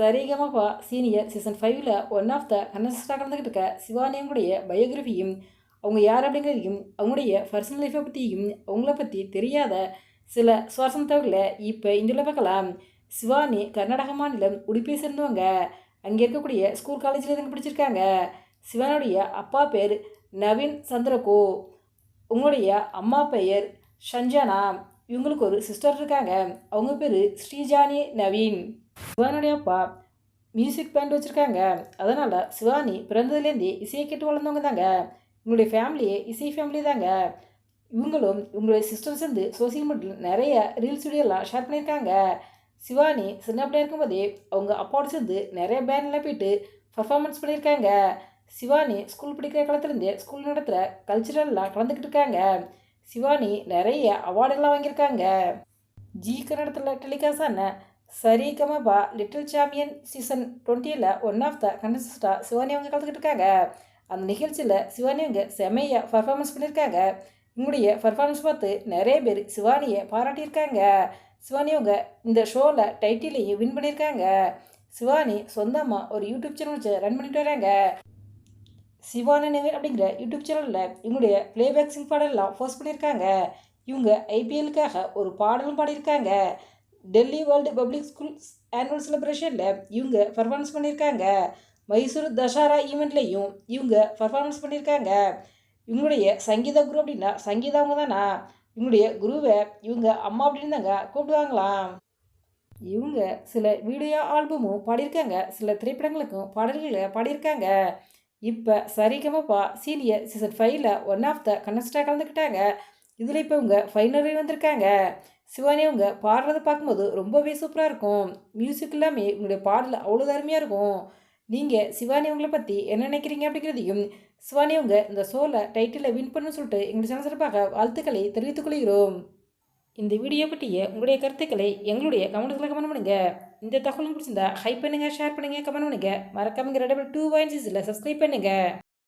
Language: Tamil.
சரிகமபா சீனியர் சீசன் ஃபைவ்ல ஒன் ஆஃப் த கண்டஸ்டாக கலந்துக்கிட்டு இருக்க சிவானியங்களுடைய பயோகிராஃபியும் அவங்க யார் அப்படிங்கிறதையும் அவங்களுடைய பர்சனல் லைஃப்பை பற்றியும் அவங்கள பற்றி தெரியாத சில சுவாசம் தகவலை இப்போ இந்தியாவில் பார்க்கலாம். சிவானி கர்நாடக மாநிலம் உடுப்பியை சேர்ந்தவங்க. அங்கே இருக்கக்கூடிய ஸ்கூல் காலேஜில் இருந்து படிச்சிருக்காங்க. சிவானுடைய அப்பா பேர் நவீன் சந்திரகோ. உங்களுடைய அம்மா பெயர் சஞ்சனா. இவங்களுக்கு ஒரு சிஸ்டர் இருக்காங்க. அவங்க பேர் ஸ்ரீஜானி நவீன். சிவானுடைய அப்பா மியூசிக் பேண்ட் வச்சுருக்காங்க. அதனால் சிவானி பிறந்ததுலேருந்தே இசையை கேட்டு வளர்ந்தவங்க தாங்க. இவங்களுடைய ஃபேமிலியே இசை ஃபேமிலி தாங்க. இவங்களும் இவங்களுடைய சிஸ்டர் சேர்ந்து சோசியல் மீடியாவில் நிறைய ரீல்ஸ் வீடியோலாம் ஷேர் பண்ணியிருக்காங்க. சிவானி சின்ன பிள்ளையா இருக்கும்போதே அவங்க அப்பாவோட சேர்ந்து நிறைய பேண்ட்லாம் போயிட்டு பர்ஃபார்மன்ஸ் பண்ணியிருக்காங்க. சிவானி ஸ்கூல் படிக்கிற காலத்துலேருந்தே ஸ்கூல் நடத்துகிற கல்ச்சுரல்லாம் கலந்துக்கிட்டு இருக்காங்க. சிவானி நிறைய அவார்டெல்லாம் வாங்கியிருக்காங்க. ஜி கன்னடத்தில் டெலிகாஸ்டான ஆன Sa Re Ga Ma Pa little champion season டுவெண்ட்டியில் ஒன் ஆஃப் த கண்டஸ்டாக சிவானி அவங்க கலந்துக்கிட்டு இருக்காங்க. அந்த நிகழ்ச்சியில் சிவானி அவங்க செமையாக பர்ஃபார்மன்ஸ் பண்ணியிருக்காங்க. இவங்களுடைய பர்ஃபார்மன்ஸ் பார்த்து நிறைய பேர் சிவானியை பாராட்டியிருக்காங்க சிவானி அவங்க இந்த ஷோவில் டைட்டிலையும் வின் பண்ணியிருக்காங்க. சிவானி சொந்தமாக ஒரு யூடியூப் சேனல் வச்சு ரன் பண்ணிட்டு வராங்க. சிவானி நகர் அப்படிங்கிற யூடியூப் சேனலில் இவங்களுடைய ப்ளேபேக் சிங் பாடலாம் போஸ்ட் பண்ணியிருக்காங்க. இவங்க ஐபிஎலுக்காக ஒரு பாடலும் பாடியிருக்காங்க. Delhi world public school annual செலிப்ரேஷனில் இவங்க பர்ஃபார்மன்ஸ் பண்ணியிருக்காங்க மைசூர் தசாரா ஈவெண்ட்லேயும் இவங்க பர்ஃபார்மன்ஸ் பண்ணியிருக்காங்க இவங்களுடைய சங்கீத குரு அப்படின்னா சங்கீதா அவங்க தானா? இவங்களுடைய குருவை இவங்க அம்மா அப்படின்னு தாங்க கூப்பிடுவாங்களாம். இவங்க சில வீடியோ ஆல்பமும் பாடியிருக்காங்க. சில திரைப்படங்களுக்கும் பாடல்களை பாடியிருக்காங்க. இப்போ சரிகமப்பா சீனியர் சீசன் ஃபைவ்ல ஒன் ஆஃப் த கண்டஸ்டாக கலந்துக்கிட்டாங்க. இதில் இப்போ இவங்க ஃபைனல் வந்திருக்காங்க. சிவானி அவங்க பாடுறதை பார்க்கும்போது ரொம்பவே சூப்பராக இருக்கும். மியூசிக் எல்லாமே உங்களுடைய பாடல் அவ்வளோ அருமையாக இருக்கும். நீங்கள் சிவானி அவங்கள பற்றி என்ன நினைக்கிறீங்க அப்படிங்கிறதையும் சிவானி அவங்க இந்த ஷோவில் டைட்டிலை வின் பண்ணுன்னு சொல்லிட்டு எங்களுடைய சேனல் சிறப்பாக வாழ்த்துக்களை தெரிவித்துக் கொள்கிறோம். இந்த வீடியோ பற்றிய உங்களுடைய கருத்துக்களை எங்களுடைய கமெண்ட்ஸில் கமெண்ட் பண்ணுங்கள் இந்த தகவலும் பிடிச்சிருந்தா ஹைப் பண்ணுங்கள் ஷேர் பண்ணுங்கள் கமெண்ட் பண்ணுங்கள் மறக்காமங்க ரெடபிள் டூ வாயின்ஸில் சப்ஸ்கிரைப் பண்ணுங்கள்